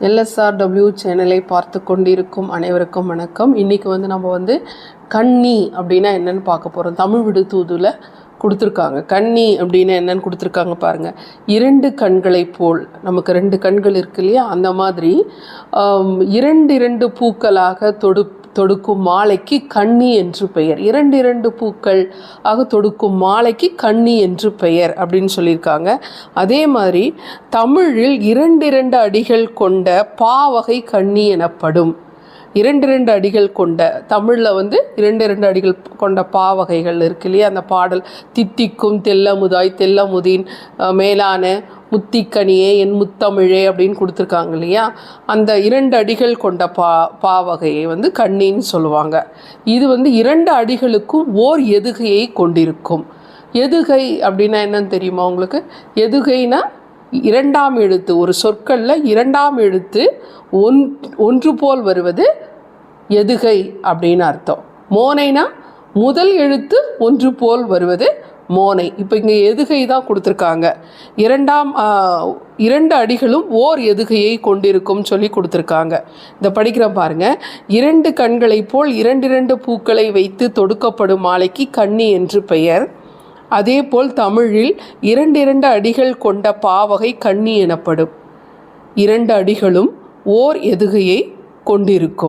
LSRW சேனலை பார்த்து கொண்டிருக்கும் அனைவருக்கும் வணக்கம். இன்றைக்கி வந்து நம்ம வந்து கண்ணி அப்படின்னா என்னென்னு பார்க்க போகிறோம் தமிழ் விடு கொடுத்துருக்காங்க. கண்ணி அப்படின்னா என்னென்னு கொடுத்துருக்காங்க பாருங்கள் இரண்டு கண்களைப் போல் நமக்கு ரெண்டு கண்கள் இருக்கு இல்லையா? அந்த மாதிரி இரண்டு இரண்டு பூக்களாக தொடு தொடுக்கும் மாலைக்கு கன்னி என்று பெயர். இரண்டு இரண்டு பூக்கள் ஆக தொடுக்கும் மாலைக்கு கன்னி என்று பெயர் அப்படின்னு சொல்லியிருக்காங்க. அதே மாதிரி தமிழில் இரண்டு இரண்டு அடிகள் கொண்ட பாவகை கன்னி எனப்படும். இரண்டு இரண்டு அடிகள் கொண்ட தமிழில் வந்து இரண்டு இரண்டு அடிகள் கொண்ட பாவகைகள் இருக்கு இல்லையா? அந்த பாடல் தித்திக்கும் தெல்லமுதாய் தெல்லமுதின் மேலான முத்திக்கனியே என் முத்தமிழே அப்படின்னு கொடுத்துருக்காங்க இல்லையா? அந்த இரண்டு அடிகள் கொண்ட பா பாவகையை வந்து கண்ணின்னு சொல்லுவாங்க. இது வந்து இரண்டு அடிகளுக்கும் ஓர் எதுகையை கொண்டிருக்கும். எதுகை அப்படின்னா என்னன்னு தெரியுமா உங்களுக்கு? எதுகைனா இரண்டாம் எழுத்து ஒரு சொற்களில் இரண்டாம் எழுத்து ஒன் ஒன்று போல் வருவது எதுகை அப்படின்னு அர்த்தம். மோனைனா முதல் எழுத்து ஒன்று போல் வருவது மோனை. இப்போ இங்கே எதுகை தான் கொடுத்துருக்காங்க. இரண்டாம் இரண்டு அடிகளும் ஓர் எதுகையை கொண்டிருக்கும் சொல்லி கொடுத்துருக்காங்க. இந்த படிக்கிறேன் பாருங்க. இரண்டு கண்களைப் போல் இரண்டிரண்டு பூக்களை வைத்து தொடுக்கப்படும் மாலைக்கு கன்னி என்று பெயர். அதேபோல் தமிழில் இரண்டிரண்டு அடிகள் கொண்ட பாவகை கன்னி எனப்படும். இரண்டு அடிகளும் ஓர் எதுகையை கொண்டிருக்கும்.